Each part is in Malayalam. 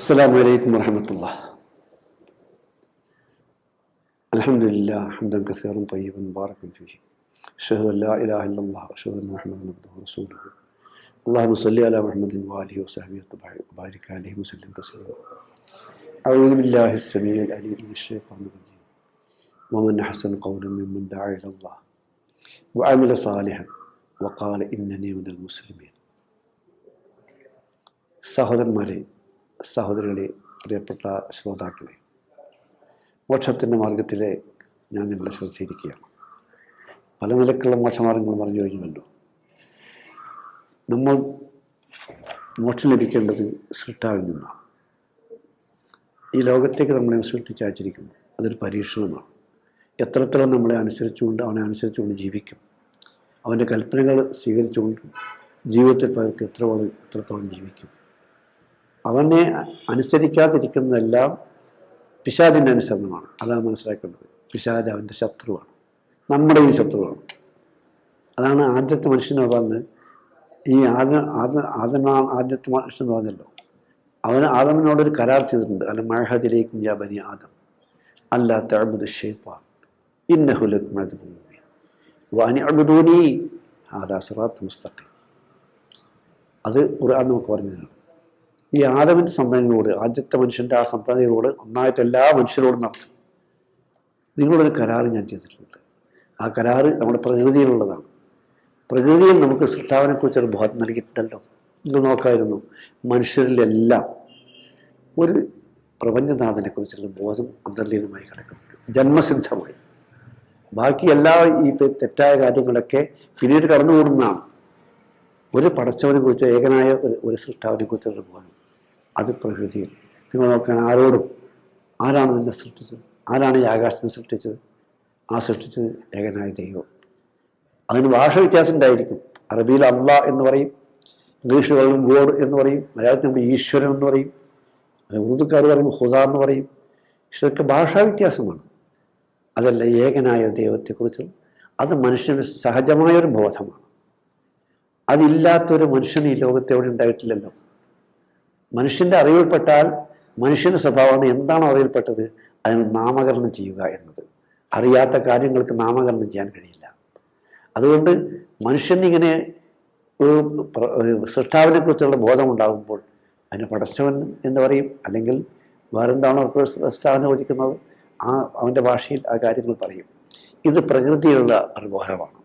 السلام عليكم ورحمة الله الحمد لله حمدا كثيرا طيبا مباركا فيه أشهد أن لا إله إلا الله وأشهد أن محمدا عبده ورسوله اللهم صل على محمد وآله وصحبه وبارك عليه وسلم تسليما أعوذ بالله السميع العليم من الشيطان الرجيم ومن أحسن قولا ممن دعا إلى الله وعمل صالحا وقال إنني من المسلمين സഹോദരന്മാരെ സഹോദരികളെ പ്രിയപ്പെട്ട ശ്രോതാക്കളെ മോക്ഷത്തിന്റെ മാർഗത്തിലെ ഞാൻ നിങ്ങളെ ശ്രദ്ധിച്ചിരിക്കുകയാണ്. പല നിലക്കുള്ള മോക്ഷമാർഗങ്ങൾ പറഞ്ഞു കഴിഞ്ഞുവല്ലോ നമ്മൾ മോക്ഷം ലഭിക്കേണ്ടത് സൃഷ്ടാവിൽ നിന്നാണ്. ഈ ലോകത്തേക്ക് നമ്മളെ സൃഷ്ടിച്ചയച്ചിരിക്കുന്നു അതൊരു പരീക്ഷണമാണ്. എത്രത്തോളം നമ്മളെ അനുസരിച്ചുകൊണ്ട് അവനെ അനുസരിച്ചുകൊണ്ട് ജീവിക്കും. അവന്റെ കൽപ്പനകൾ സ്വീകരിച്ചുകൊണ്ട് ജീവിതത്തിൽ പകർക്ക് എത്രത്തോളം എത്രത്തോളം ജീവിക്കും. അവനെ അനുസരിക്കാതിരിക്കുന്നതെല്ലാം പിശാദിന്റെ അനുസരണമാണ്. അതാണ് മനസ്സിലാക്കേണ്ടത്. പിശാദ് അവന്റെ ശത്രുവാണ്. നമ്മുടെയും ശത്രുവാണ്. അതാണ് ആദ്യത്തെ മനുഷ്യനോട് പറഞ്ഞ് ഈ ആദ്യ ആദ്യ ആദ്യമാണ് ആദ്യത്തെ മനുഷ്യൻ പറഞ്ഞല്ലോ. അവന് ആദമിനോടൊരു കരാർ ചെയ്തിട്ടുണ്ട്. അല്ല മഴഹദിലേക്കും യാ ബനി ആദം. അല്ല തഅബുദു ഷേപ്പാ ഇന്നഹു ലക്കും അദുവ്വൻ മുബീൻ വഅനി അബ്ദൂനി അത് ഖുർആൻ നമുക്ക് പറഞ്ഞു തരണം ഈ ആദവിന്റെ സന്തതികളോട് ആദ്യത്തെ മനുഷ്യന്റെ ആ സന്തതികളോട് ഒന്നായിട്ട് എല്ലാ മനുഷ്യരോടും നടത്തും. നിങ്ങളൊരു കരാറ് ഞാൻ ചെയ്തിട്ടുണ്ട്. ആ കരാറ് നമ്മുടെ പ്രകൃതിയിലുള്ളതാണ്. പ്രകൃതിയിൽ നമുക്ക് സൃഷ്ടാവിനെക്കുറിച്ചൊരു ബോധം നൽകിയിട്ടുണ്ടല്ലോ. ഇത് നോക്കായിരുന്നു. മനുഷ്യരിലെല്ലാം ഒരു പ്രപഞ്ചനാഥനെക്കുറിച്ചുള്ള ബോധം അന്തർലീനമായി കിടക്കുന്നുണ്ട്. ജന്മസിദ്ധമായി. ബാക്കി എല്ലാ ഈ തെറ്റായ കാര്യങ്ങളൊക്കെ പിന്നീട് കടന്നുകൂടുന്നതാണ് ഒരു പടച്ചവനെ കുറിച്ച് ഏകനായ ഒരു സൃഷ്ടാവിനെ കുറിച്ചുള്ള ബോധം. അത് പ്രകൃതിയിൽ. നിങ്ങൾ നോക്കാൻ ആരോടും ആരാണ് നിന്നെ സൃഷ്ടിച്ചത്? ആരാണ് ഈ ആകാശത്തിന് സൃഷ്ടിച്ചത്? ആ സൃഷ്ടിച്ചത് ഏകനായ ദൈവം. അതിന് ഭാഷ വ്യത്യാസം ഉണ്ടായിരിക്കും. അറബിയിൽ അള്ള എന്ന് പറയും ഇംഗ്ലീഷുകളിലും ഗോഡ് എന്ന് പറയും മലയാളത്തിൽ നമ്മൾ ഈശ്വരൻ എന്ന് പറയും ഉറുദുക്കാർ പറയുമ്പോൾ ഹുദ എന്ന് പറയും. ഇതൊക്കെ ഭാഷാ വ്യത്യാസമാണ്. അതല്ല ഏകനായ ദൈവത്തെക്കുറിച്ച് അത് മനുഷ്യന് സഹജമായൊരു ബോധമാണ്. അതില്ലാത്തൊരു മനുഷ്യൻ ഈ ലോകത്തെവിടെ ഉണ്ടായിട്ടില്ലല്ലോ? മനുഷ്യന്റെ അറിവിൽപ്പെട്ടാൽ മനുഷ്യന്റെ സ്വഭാവമാണ് എന്താണോ അറിവിൽപ്പെട്ടത്? അതിന് നാമകരണം ചെയ്യുക എന്നത്. അറിയാത്ത കാര്യങ്ങൾക്ക് നാമകരണം ചെയ്യാൻ കഴിയില്ല. അതുകൊണ്ട് മനുഷ്യൻ ഇങ്ങനെ ഒരു സൃഷ്ടാവിനെ കുറിച്ചുള്ള ബോധം ഉണ്ടാകുമ്പോൾ അതിന് പടച്ചവൻ എന്ന് പറയും? അല്ലെങ്കിൽ വേറെന്താണോ സൃഷ്ടാവിനെ ഒഴിക്കുന്നത് ആ അവന്റെ ഭാഷയിൽ ആ കാര്യങ്ങൾ പറയും. ഇത് പ്രകൃതിയിലുള്ള ഒരു ബോധമാണ്.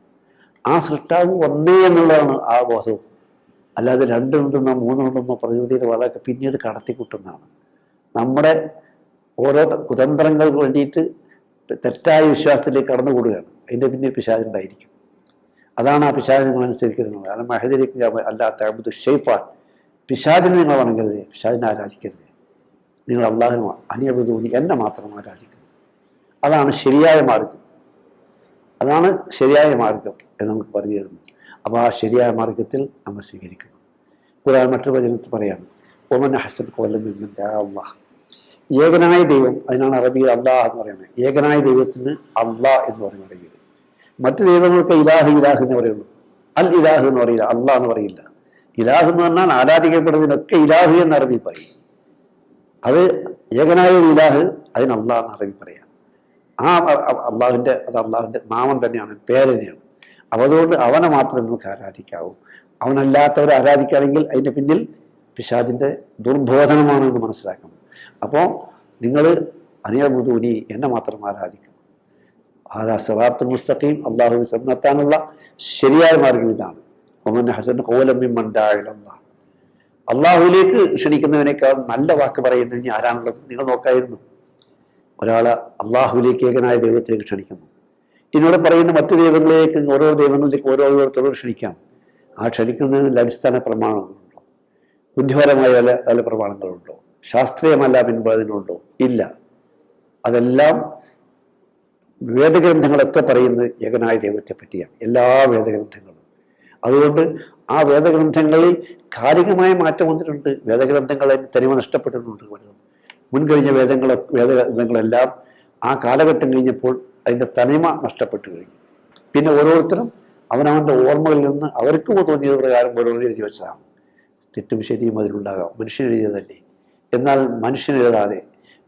ആ സൃഷ്ടാവ് ഒന്നേ എന്നുള്ളതാണ് ആ ബോധവും. അല്ലാതെ രണ്ടുണ്ടെന്നോ മൂന്നുണ്ടെന്നോ പ്രകൃതിയുടെ വളമൊക്കെ പിന്നീട് കടത്തിക്കൂട്ടുന്നതാണ്. നമ്മുടെ ഓരോ കുതന്ത്രങ്ങൾക്ക് വേണ്ടിയിട്ട് തെറ്റായ വിശ്വാസത്തിലേക്ക് കടന്നു കൂടുകയാണ് അതിന്റെ പിന്നിൽ പിശാചുണ്ടായിരിക്കും അതാണ് ആ പിശാചിനെ നിങ്ങൾ അനുസരിക്കുന്നത്. കാരണം മഹദരിക്കുക അല്ലാത്ത അബുദ് ഷെയ്പ്പാൻ പിശാചിനെ നിങ്ങൾ വണങ്ങരുത്. പിശാചിനെ ആരാധിക്കരുത്. നിങ്ങൾ അള്ളാഹു അനിയബുദൂനി എന്നെ മാത്രം ആരാധിക്കുന്നു അതാണ് ശരിയായ മാർഗം. അതാണ് ശരിയായ മാർഗം എന്ന് നമുക്ക് പറഞ്ഞു തരുന്നു അപ്പോൾ ആ ശരിയായ മാർഗത്തിൽ നമ്മൾ സ്വീകരിക്കുന്നു കൂടാതെ മറ്റൊരു വചനത്തിൽ പറയാം ഒമൻ ഹസൻ കോലം അള്ളാഹ്. ഏകനായ ദൈവം അതിനാണ് അറബിയിൽ അള്ളാഹ് എന്ന് പറയുന്നത്. ഏകനായ ദൈവത്തിന് അള്ളാഹ് എന്ന് പറയുന്നത് മറ്റു ദൈവങ്ങൾക്ക് ഇലാഹ് ഇലാഹ് എന്ന് പറയുള്ളൂ അൽ ഇലാഹ് എന്ന് പറയില്ല അള്ളാഹ് എന്ന് പറയില്ല. ഇലാഹ് എന്ന് പറഞ്ഞാൽ ആരാധിക്കപ്പെടുന്നതിനൊക്കെ ഇലാഹ് എന്ന് അറബി പറയും. അത് ഏകനായ ഒരു ഇലാഹ് അതിന് അള്ളാഹ് എന്ന് അറബി പറയാം. ആ അള്ളാഹുവിന്റെ അത് അള്ളാഹുവിന്റെ നാമം തന്നെയാണ് പേര് തന്നെയാണ്. അപ്പോൾ അതുകൊണ്ട് അവനെ മാത്രമേ നമുക്ക് ആരാധിക്കാവൂ. അവനല്ലാത്തവരെ ആരാധിക്കുകയാണെങ്കിൽ അതിന്റെ പിന്നിൽ പിശാജിന്റെ ദുർബോധനമാണ് എന്ന് മനസ്സിലാക്കണം. അപ്പോൾ നിങ്ങൾ അനിയബുദൂനി എന്നെ മാത്രം ആരാധിക്കും. ആരാ സിറാത്തുൽ മുസ്തഖീം അള്ളാഹു സ്വന്തത്താനുള്ള ശരിയായ മാർഗം ഇതാണ്. ഒമൻ ഹസൻ കോലമ്മി മണ്ടായില്ല അള്ളാഹുവിലേക്ക് ക്ഷണിക്കുന്നതിനേക്കാൾ നല്ല വാക്ക് പറയുന്നതിന് ആരാണുള്ളത്? നിങ്ങൾ നോക്കായിരുന്നു. ഒരാൾ അള്ളാഹുവിലേക്ക് ഏകനായ ദൈവത്തിലേക്ക് ക്ഷണിക്കുന്നു. ഇതിനോട് പറയുന്ന മറ്റു ദൈവങ്ങളിലേക്ക് ഓരോ ദൈവങ്ങളിലേക്ക് ഓരോ ഓരോരുത്തരോട് ക്ഷണിക്കാം ആ ക്ഷണിക്കുന്നതിനുള്ള അടിസ്ഥാന പ്രമാണങ്ങളുണ്ടോ? ബുദ്ധിപരമായ പല പല പ്രമാണങ്ങളുണ്ടോ? ശാസ്ത്രീയമല്ല പിൻപതിനുണ്ടോ ഇല്ല. അതെല്ലാം വേദഗ്രന്ഥങ്ങളൊക്കെ പറയുന്നത് ഏകനായ ദൈവത്തെ പറ്റിയാണ് എല്ലാ വേദഗ്രന്ഥങ്ങളും. അതുകൊണ്ട് ആ വേദഗ്രന്ഥങ്ങളിൽ കാലികമായ മാറ്റം വന്നിട്ടുണ്ട്. വേദഗ്രന്ഥങ്ങളെ തനിമ നഷ്ടപ്പെട്ടിട്ടുണ്ട്. പലതും മുൻകഴിഞ്ഞ വേദങ്ങളൊക്കെ വേദഗ്രന്ഥങ്ങളെല്ലാം ആ കാലഘട്ടം കഴിഞ്ഞപ്പോൾ അതിന്റെ തനിമ നഷ്ടപ്പെട്ടു കഴിഞ്ഞു. പിന്നെ ഓരോരുത്തരും അവനവന്റെ ഓർമ്മകളിൽ നിന്ന് അവർക്ക് തോന്നിയത് പ്രകാരം ഓരോന്നും എഴുതി വെച്ചതാണ്. തെറ്റും ശരിയും അതിലുണ്ടാകാം. മനുഷ്യൻ എഴുതിയതല്ലേ? എന്നാൽ മനുഷ്യൻ എഴുതാതെ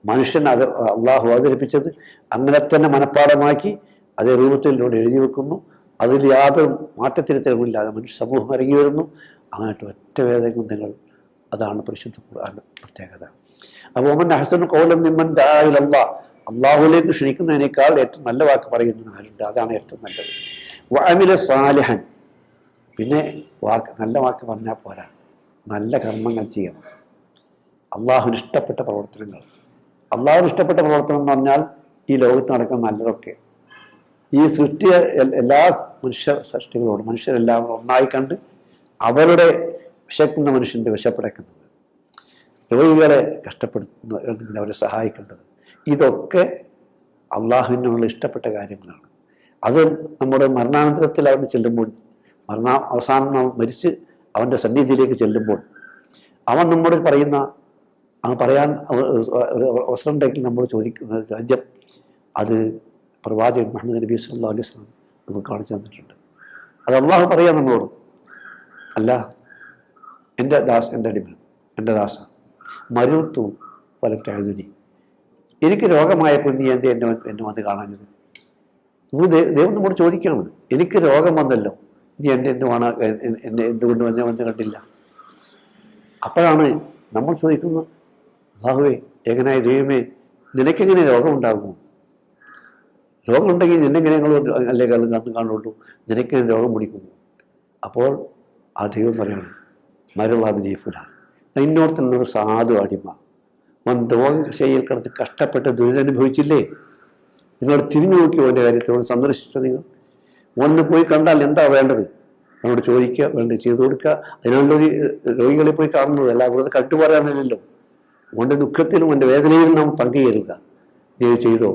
മനുഷ്യൻ അത് അള്ളാഹു അവതരിപ്പിച്ചത് അങ്ങനെ തന്നെ മനഃപ്പാടമാക്കി അതേ രൂപത്തിലൂടെ എഴുതി വെക്കുന്നു. അതിൽ യാതൊരു മാറ്റത്തിരുത്തലുമില്ലാതെ മനുഷ്യ സമൂഹം ഇറങ്ങി വരുന്നു. അങ്ങനത്തെ ഒറ്റ വേദഗ്രന്ഥങ്ങൾ അതാണ് പരിശുദ്ധ പ്രത്യേകത. അപ്പോൾ ഒമൻ ഹസൻ കോലം നിമ്മൻ ദായിലല്ല അള്ളാഹുലേക്ക് ക്ഷണിക്കുന്നതിനേക്കാൾ ഏറ്റവും നല്ല വാക്ക് പറയുന്ന ആരുണ്ട് അതാണ് ഏറ്റവും നല്ലത്. വാമില സാലിഹൻ. പിന്നെ വാക്ക് നല്ല വാക്ക് പറഞ്ഞാൽ പോരാ. നല്ല കർമ്മങ്ങൾ ചെയ്യണം. അള്ളാഹുന് ഇഷ്ടപ്പെട്ട പ്രവർത്തനങ്ങൾ. അള്ളാഹുന് ഇഷ്ടപ്പെട്ട പ്രവർത്തനം എന്ന് പറഞ്ഞാൽ ഈ ലോകത്ത് നടക്കുന്ന നല്ലതൊക്കെ. ഈ സൃഷ്ടിയ എല്ലാ മനുഷ്യ സൃഷ്ടികളോടും മനുഷ്യരെല്ലാം ഒന്നായി കണ്ട് അവരുടെ വിശക്കുന്ന മനുഷ്യന്റെ വിശപ്പടക്കുന്നത് രോഗികളെ കഷ്ടപ്പെടുത്തുന്ന അവരെ സഹായിക്കേണ്ടത് ഇതൊക്കെ അള്ളാഹുവിനോട് ഇഷ്ടപ്പെട്ട കാര്യങ്ങളാണ്. അത് നമ്മുടെ മരണാനന്തരത്തിൽ അവൻ ചെല്ലുമ്പോൾ മരണ അവസാനം നാം മരിച്ച് അവന്റെ സന്നിധിയിലേക്ക് ചെല്ലുമ്പോൾ അവൻ നമ്മോട് പറയുന്ന അത് പറയാൻ അവസരം ഉണ്ടെങ്കിൽ നമ്മൾ ചോദിക്കുന്ന രാജ്യം അത് പ്രവാചകൻ മുഹമ്മദ് നബി സല്ലാ അലൈഹി സ്വലം നമുക്ക് കാണിച്ചു തന്നിട്ടുണ്ട്. അത് അള്ളാഹു പറയാം നമ്മളോട് അല്ല എന്റെ ദാസ് എന്റെ അടിമ എന്റെ ദാസ മരുത്തു പലറ്റാഴുതി എനിക്ക് രോഗമായപ്പോൾ നീ എന്റെ എന്നെ എന്നെ വന്ന് കാണാഞ്ഞത് നിങ്ങൾ ദൈവം നമ്മോട് ചോദിക്കണം എനിക്ക് രോഗം വന്നല്ലോ. നീ എന്റെ എന്നെ കാണാ എ- എ- എന്നെ എന്തുകൊണ്ട് എന്നെ വന്ന് കണ്ടില്ല. അപ്പോഴാണ് നമ്മൾ ചോദിക്കുന്നത് അള്ളാഹുവേ എങ്ങനെയായി ദൈവമേ നിനക്കെങ്ങനെ രോഗമുണ്ടാകുമോ? രോഗമുണ്ടെങ്കിൽ നിന്നെങ്ങനെ ഞങ്ങൾ അല്ലേ കാലം കണ്ണു കാണുള്ളൂ? നിനക്കിനെ രോഗം പിടിക്കുന്നു അപ്പോൾ ആ ദൈവം പറയണം മരുളാബിദീഫുലാണ് ഇന്നോർത്തുള്ളൊരു സാധു അടിമ. അവൻ രോഗശൈലിയിൽ കിടന്ന് കഷ്ടപ്പെട്ട് ദുരിതനുഭവിച്ചില്ലേ നിങ്ങൾ തിരിഞ്ഞു നോക്കി അവന്റെ കാര്യത്തോട് സന്ദർശിച്ചു നിങ്ങൾ? ഒന്ന് പോയി കണ്ടാൽ എന്താ വേണ്ടത്? നമ്മോട് ചോദിക്കുക വേണ്ടത് ചെയ്തു കൊടുക്കുക. അതിനുള്ള രോഗികളെ പോയി കാണുന്നത് അല്ല അവരത് കട്ടുപറയാനല്ലോ അവന്റെ ദുഃഖത്തിലും അവന്റെ വേദനയിലും നാം പങ്കുചേരുക. നീ ചെയ്തോ?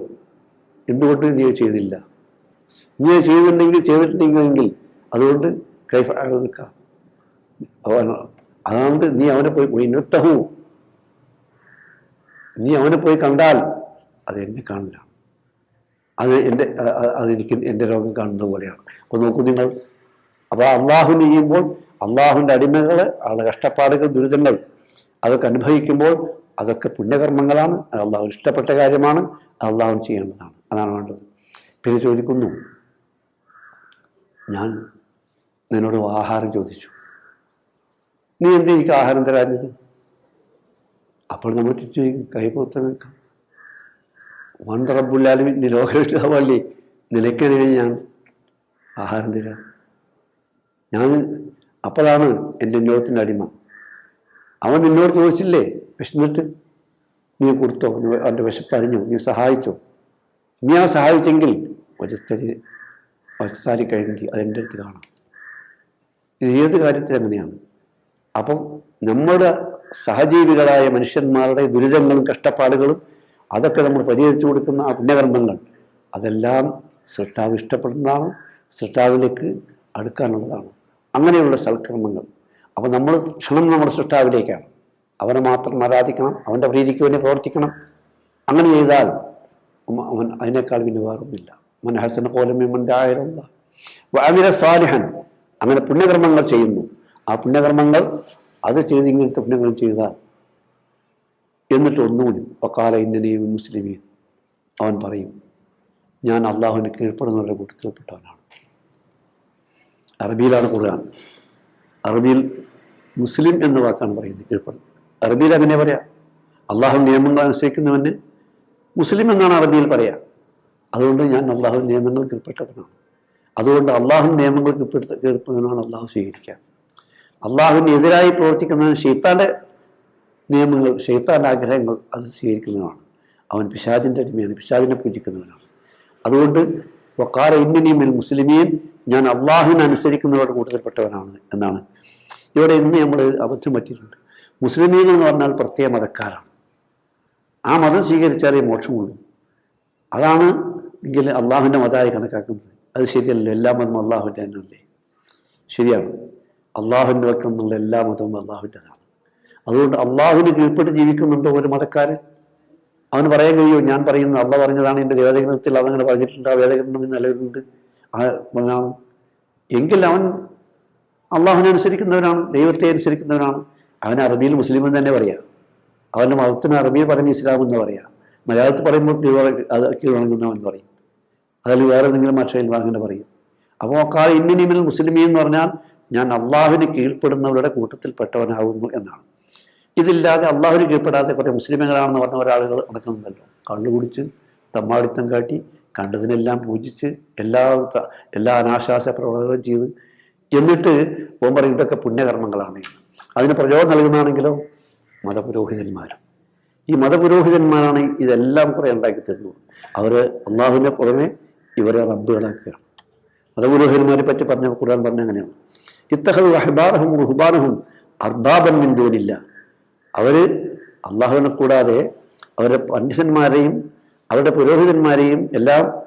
എന്തുകൊണ്ട് നീ ചെയ്തില്ല. നീ ചെയ്തിട്ടുണ്ടെങ്കിൽ ചെയ്തിട്ടുണ്ടെങ്കിൽ അതുകൊണ്ട് കൈ നിൽക്കുക അവൻ അതുകൊണ്ട് നീ അവനെ പോയി പോയി ഇന്നത്തഹു നീ അവനെ പോയി കണ്ടാൽ അത് എന്നെ കാണില്ല അത് എന്റെ അതെനിക്ക് എന്റെ രോഗം കാണുന്നത് പോലെയാണ്. അപ്പോൾ നോക്കൂ നിങ്ങൾ. അപ്പോൾ അള്ളാഹു ചെയ്യുമ്പോൾ അള്ളാഹുവിന്റെ അടിമകൾ അവരുടെ കഷ്ടപ്പാടുകൾ ദുരിതങ്ങൾ അതൊക്കെ അനുഭവിക്കുമ്പോൾ അതൊക്കെ പുണ്യകർമ്മങ്ങളാണ്. അത് അള്ളാഹു ഇഷ്ടപ്പെട്ട കാര്യമാണ്. അത് അള്ളാഹു ചെയ്യേണ്ടതാണ്. അതാണ് വേണ്ടത്. പിന്നെ ചോദിക്കുന്നു. ഞാൻ നിന്നോട് ആഹാരം ചോദിച്ചു. നീ എന്ത് ആഹാരം തരാഞ്ഞത്? അപ്പോൾ നമ്മൾ തിരിച്ചു ചോദിക്കും കൈപോത്തം വെക്കാം വൺ റബ്ബുല്ലാലും നിരോഗിഷ്ടമല്ലേ നിനക്കെങ്ങനെ ഞാൻ ആഹാരം തരാം. ഞാൻ അപ്പോഴാണ് എന്റെ ലോകത്തിന്റെ അടിമ. അവൻ നിന്നോട് ചോദിച്ചില്ലേ വിശന്നിട്ട്? നീ കൊടുത്തോ? അവന്റെ വിശപ്പറിഞ്ഞോ നീ സഹായിച്ചോ? നീ ആ സഹായിച്ചെങ്കിൽ ഒറ്റത്തരി ഒറ്റത്താരി കഴിഞ്ഞെങ്കിൽ അതെന്റെ അടുത്ത് കാണാം. ഇത് ഏത് കാര്യത്തിൽ അങ്ങനെയാണ്. അപ്പം നമ്മുടെ സഹജീവികളായ മനുഷ്യന്മാരുടെ ദുരിതങ്ങളും കഷ്ടപ്പാടുകളും അതൊക്കെ നമ്മൾ പരിഹരിച്ചു കൊടുക്കുന്ന ആ പുണ്യകർമ്മങ്ങൾ അതെല്ലാം സൃഷ്ടാവ് ഇഷ്ടപ്പെടുന്നതാണ് സൃഷ്ടാവിലേക്ക് അടുക്കാനുള്ളതാണ്. അങ്ങനെയുള്ള സൽക്കർമ്മങ്ങൾ. അപ്പോൾ നമ്മൾ ക്ഷണം നമ്മുടെ സൃഷ്ടാവിലേക്കാണ്. അവനെ മാത്രം ആരാധിക്കണം അവന്റെ പ്രീതിക്ക് വേണ്ടി പ്രവർത്തിക്കണം. അങ്ങനെ ചെയ്താൽ അവൻ- അതിനേക്കാൾ പിന്നെ വേറൊന്നുമില്ല. മൻ ഹസന കോലമിമന്റെ ആയിരല്ല അമിര സാലിഹൻ അങ്ങനെ പുണ്യകർമ്മങ്ങൾ ചെയ്യുന്നു. ആ പുണ്യകർമ്മങ്ങൾ അത് ചെയ്ത് ഇങ്ങനത്തെ പുണ്യങ്ങൾ ചെയ്താൽ എന്നിട്ട് ഒന്നുകൂടി പക്കാല ഇന്ത്യനെയും മുസ്ലിമീൻ അവൻ പറയും ഞാൻ അള്ളാഹുവിന് കീഴ്പ്പെടുന്നവരുടെ കൂട്ടത്തിൽപ്പെട്ടവനാണ്. അറബിയിലാണ് ഖുർആൻ. അറബിയിൽ മുസ്ലിം എന്ന വാക്കാണ് പറയുന്നത് കീഴ്പ്പെടുന്നത്. അറബിയിൽ അങ്ങനെ പറയാം. അള്ളാഹു നിയമങ്ങൾ അനുസരിക്കുന്നവന് മുസ്ലിം എന്നാണ് അറബിയിൽ പറയാം. അതുകൊണ്ട് ഞാൻ അള്ളാഹു നിയമങ്ങൾ കീഴ്പ്പെട്ടവനാണ്. അതുകൊണ്ട് അള്ളാഹു നിയമങ്ങൾ കീഴ്പ്പെടുത്ത കീഴ്പ്പെടുന്നവനാണ് അള്ളാഹു സ്വീകരിക്കുക. അള്ളാഹുവിന് എതിരായി പ്രവർത്തിക്കുന്നവൻ ഷെയ്ത്താന്റെ നിയമങ്ങൾ ഷെയ്ത്താന്റെ ആഗ്രഹങ്ങൾ അത് സ്വീകരിക്കുന്നതാണ് അവൻ പിശാദിന്റെ അടിമയാണ് പിശാദിനെ പൂജിക്കുന്നവനാണ്. അതുകൊണ്ട് വക്കാറ മേൽ മുസ്ലിമീൻ ഞാൻ അള്ളാഹുവിനെ അനുസരിക്കുന്നവരുടെ കൂട്ടത്തിൽപ്പെട്ടവനാണ് എന്നാണ്. ഇവിടെ ഇന്ന് നമ്മൾ അബദ്ധം പറ്റിയിട്ടുണ്ട്. മുസ്ലിമീൻ എന്ന് പറഞ്ഞാൽ പ്രത്യേക മതക്കാരാണ്. ആ മതം സ്വീകരിച്ചാലേ മോക്ഷമുള്ളൂ അതാണ് എങ്കിൽ അള്ളാഹുവിന്റെ മതമായി കണക്കാക്കുന്നത്. അത് ശരിയല്ല എല്ലാ മതം അള്ളാഹുവിന്റെ തന്നെയല്ലേ? ശരിയാണ്. അള്ളാഹുവിന്റെ വക്കം എന്നുള്ള എല്ലാ മതവും അള്ളാഹുവിന്റെതാണ്. അതുകൊണ്ട് അള്ളാഹുവിന് കീഴ്പ്പെട്ട് ജീവിക്കുന്നുണ്ടോ ഒരു മതക്കാരൻ? അവന് പറയാൻ കഴിയുമോ ഞാൻ പറയുന്നത് അള്ള പറഞ്ഞതാണ് എന്റെ വേദഗ്രന്ഥത്തിൽ അതങ്ങനെ പറഞ്ഞിട്ടുണ്ട് ആ വേദഗ്രന്ഥം നിലവിലുണ്ട്. ആ എങ്കിൽ അവൻ അള്ളാഹുവിനെ അനുസരിക്കുന്നവനാണ് ദൈവത്തെ അനുസരിക്കുന്നവനാണ്. അവൻ അറബിയിൽ മുസ്ലിം എന്ന് തന്നെ പറയാം. അവന്റെ മതത്തിന് അറബിയിൽ പറയുമ്പോൾ ഇസ്ലാം എന്ന് പറയാം. മലയാളത്തിൽ പറയുമ്പോൾ അത് കീഴടങ്ങുന്നവൻ പറയും. അതിൽ വേറെ എന്തെങ്കിലും ഭാഷയിൽ അങ്ങനെ പറയും. അപ്പോൾ കാ ഇന്നിനിമിൽ മുസ്ലിമീ എന്ന് പറഞ്ഞാൽ ഞാൻ അള്ളാഹുവിന് കീഴ്പ്പെടുന്നവരുടെ കൂട്ടത്തിൽപ്പെട്ടവനാകുന്നു എന്നാണ്. ഇതില്ലാതെ അള്ളാഹുവിന് കീഴ്പ്പെടാതെ കുറേ മുസ്ലിമുകളാണെന്ന് പറഞ്ഞ ഒരാളുകൾ നടക്കുന്നുണ്ടല്ലോ. കള്ളു കുടിച്ച് തമ്മാടിത്തം കാട്ടി കണ്ടതിനെല്ലാം പൂജിച്ച് എല്ലാ എല്ലാ അനാശാസ പ്രവർത്തനങ്ങളും ചെയ്ത് എന്നിട്ട് ഓം പറയും ഇതൊക്കെ പുണ്യകർമ്മങ്ങളാണ്. അതിന് പ്രചോദനം നൽകുന്നതാണെങ്കിലോ? മതപുരോഹിതന്മാരും. ഈ മതപുരോഹിതന്മാരാണ് ഇതെല്ലാം കുറെ ഉണ്ടാക്കി തരുന്നത്. അവർ അള്ളാഹുവിനെ പുറമെ ഇവരെ റബ്ബുകളാക്കുകയാണ്. മതപുരോഹിതന്മാരെ പറ്റി പറഞ്ഞ ഖുർആൻ പറഞ്ഞ അങ്ങനെയാണ്. ഇത്തഹു അഹ്ബാറഹും റുഹ്ബാനഹും അർബാബൻ മിന്തുവിനില്ല അവർ അള്ളാഹുവിനെ കൂടാതെ അവരുടെ പണ്ഡിതന്മാരെയും അവരുടെ പുരോഹിതന്മാരെയും എല്ലാം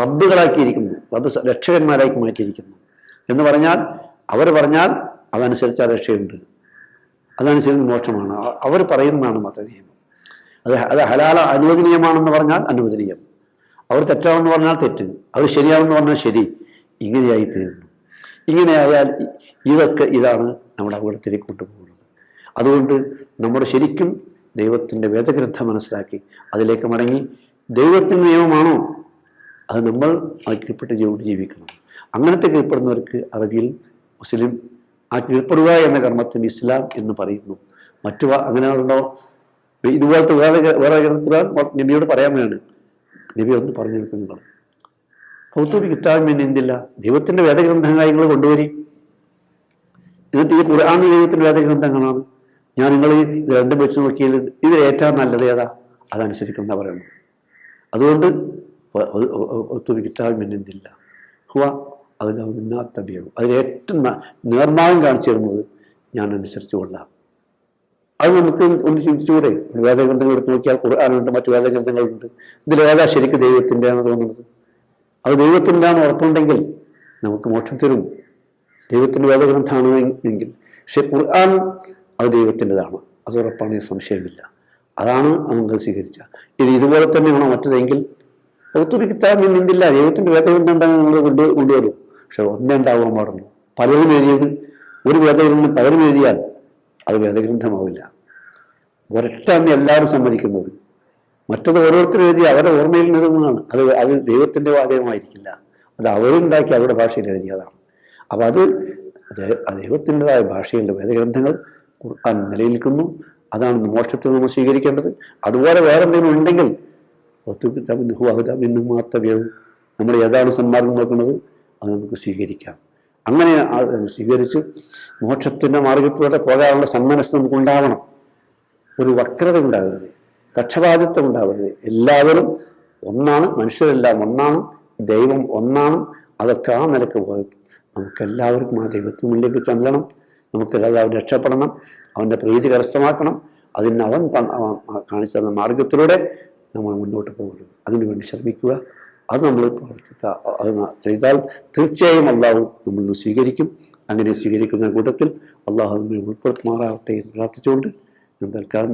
റബ്ബുകളാക്കിയിരിക്കുന്നു. റബ്ബ് രക്ഷകന്മാരാക്കി മാറ്റിയിരിക്കുന്നു. എന്ന് പറഞ്ഞാൽ അവർ പറഞ്ഞാൽ അതനുസരിച്ച് ആ രക്ഷയുണ്ട്. അതനുസരിച്ച് മോക്ഷമാണ്. അവർ പറയുന്നതാണ് മതനിയമം. അത് അത് ഹലാല അനുവദനീയമാണെന്ന് പറഞ്ഞാൽ അനുവദനീയം. അവർ തെറ്റാണെന്ന് പറഞ്ഞാൽ തെറ്റ്. അവർ ശരിയാണെന്ന് പറഞ്ഞാൽ ശരി. ഇങ്ങനെയായി തീരുന്നു. ഇങ്ങനെയായാൽ ഇതൊക്കെ ഇതാണ് നമ്മുടെ അപകടത്തിലേക്ക് കൊണ്ടുപോകുന്നത്. അതുകൊണ്ട് നമ്മൾ ശരിക്കും ദൈവത്തിന്റെ വേദഗ്രന്ഥം മനസ്സിലാക്കി അതിലേക്ക് മടങ്ങി ദൈവത്തിന്റെ നിയമമാണോ? അത് നമ്മൾ ആ കീഴ്പ്പെട്ട് ജീവിതം ജീവിക്കണം. അങ്ങനത്തെ കീഴ്പ്പെടുന്നവർക്ക് അറബിയിൽ മുസ്ലിം ആ കീഴ്പ്പെടുക എന്ന കർമ്മത്തിന് ഇസ്ലാം എന്ന് പറയുന്നു. മറ്റു അങ്ങനെയാണല്ലോ ഇതുപോലത്തെ വേറെ വേറെ ഖുർആൻ നബിയോട് പറയാൻ വേണം നബി ഒന്ന് പറഞ്ഞു നിൽക്കുന്നു കൗത്തുബി കിട്ടാൻ എന്തില്ല? ദൈവത്തിന്റെ വേദഗ്രന്ഥങ്ങളായി നിങ്ങൾ കൊണ്ടുവരി. എന്നിട്ട് ഈ ഖുർആൻ ദൈവത്തിന്റെ വേദഗ്രന്ഥങ്ങളാണ്. ഞാൻ നിങ്ങൾ ഇത് രണ്ടും വെച്ച് നോക്കിയാൽ ഇതിൽ ഏറ്റവും നല്ലത് ഏതാ? അതനുസരിക്കുന്ന പറയുന്നത്. അതുകൊണ്ട് ഒത്തുബി കിട്ടാൻ എന്തില്ല? ഹുവ അതിൽ ഉന്നാത്തബിയാകും അതിൽ ഏറ്റവും നിർമ്മാണം കാണിച്ചു തരുന്നത് ഞാൻ അനുസരിച്ച് കൊള്ളാം. അത് നമുക്ക് ഒന്ന് ചിന്തിച്ചുകൂടെ? വേദഗ്രന്ഥങ്ങൾ എടുത്ത് നോക്കിയാൽ ഖുർആാനുണ്ട് മറ്റു വേദഗ്രന്ഥങ്ങളുണ്ട്. ഇതിലേതാ ശരിക്കും ദൈവത്തിന്റെ ആണ് തോന്നുന്നത്? അത് ആണ് ഉറപ്പുണ്ടെങ്കിൽ നമുക്ക് മോക്ഷം തരും. ദൈവത്തിന്റെ വേദഗ്രന്ഥമാണ് എങ്കിൽ. പക്ഷെ ഖുർആൻ അത് ദൈവത്തിന്റെതാണ്. അത് ഉറപ്പാണ് സംശയമില്ല. അതാണ് നമുക്ക് സ്വീകരിച്ച. ഇനി ഇതുപോലെ തന്നെയാണോ മറ്റതെങ്കിൽ? ഒത്തിരി കിതാബ് നിന്നില്ല. ദൈവത്തിന്റെ വേദഗ്രന്ഥം എന്താണെന്ന് നമ്മൾ കൊണ്ടു കൊണ്ടുവരും. പക്ഷെ ഒന്നേ ഉണ്ടാവാൻ പാടുള്ളൂ പലരും എഴുതിയത് ഒരു വേദഗ്രന്ഥം പലരും എഴുതിയാൽ അത് വേദഗ്രന്ഥമാവില്ല. ഒരൊറ്റാണ് എല്ലാവരും സമ്മതിക്കുന്നത് മറ്റത് ഓരോരുത്തരും എഴുതി അവരുടെ ഓർമ്മയിൽ നിന്നുള്ളതാണ് അത് അത് ദൈവത്തിന്റെ വാചകമായിരിക്കില്ല. അത് അവരുണ്ടാക്കി അവരുടെ ഭാഷയിൽ എഴുതിയതാണ്. അപ്പോൾ അത് ദൈവത്തിന്റെതായ ഭാഷയിലെ വേദഗ്രന്ഥങ്ങൾ ഖുർആൻ നിലനിൽക്കുന്നു. അതാണ് മോക്ഷത്തിൽ നമ്മൾ സ്വീകരിക്കേണ്ടത്. അതുപോലെ വേറെ എന്തെങ്കിലും ഉണ്ടെങ്കിൽ മാത്രമേവും നമ്മൾ ഏതാണ് സന്മാർഗം നോക്കുന്നത്? അത് നമുക്ക് സ്വീകരിക്കാം. അങ്ങനെ സ്വീകരിച്ച് മോക്ഷത്തിന്റെ മാർഗത്തിലൂടെ പോകാനുള്ള സന്മനസ് നമുക്കുണ്ടാവണം. ഒരു വക്രത ഉണ്ടാവരുത് പക്ഷപാതിത്വം ഉണ്ടാവരുത് എല്ലാവരും ഒന്നാണ് മനുഷ്യരെല്ലാം ഒന്നാണ് ദൈവം ഒന്നാണ്. അതൊക്കെ ആ നിലയ്ക്ക് പോയത് നമുക്കെല്ലാവർക്കും ആ ദൈവത്തിന് മുന്നിലേക്ക് ചെല്ലണം നമുക്ക് എല്ലാവരും രക്ഷപ്പെടണം. അവന്റെ പ്രീതി കരസ്ഥമാക്കണം. അതിന് അവൻ കാണിച്ചു തന്ന മാർഗത്തിലൂടെ നമ്മൾ മുന്നോട്ട് പോകരുത്. അതിനുവേണ്ടി ശ്രമിക്കുക. അത് നമ്മൾ പ്രവർത്തിക്കുക. അത് ചെയ്താൽ തീർച്ചയായും അള്ളാഹു നമ്മൾ സ്വീകരിക്കും. അങ്ങനെ സ്വീകരിക്കുന്ന കൂട്ടത്തിൽ അള്ളാഹു നമ്മെ ഉൾപ്പെടുത്തുമാറാവട്ടെ എന്ന് പ്രാർത്ഥിച്ചുകൊണ്ട് ഞാൻ തൽക്കാലം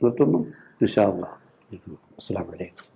നിർത്തുന്നു. إن شاء الله. السلام عليكم.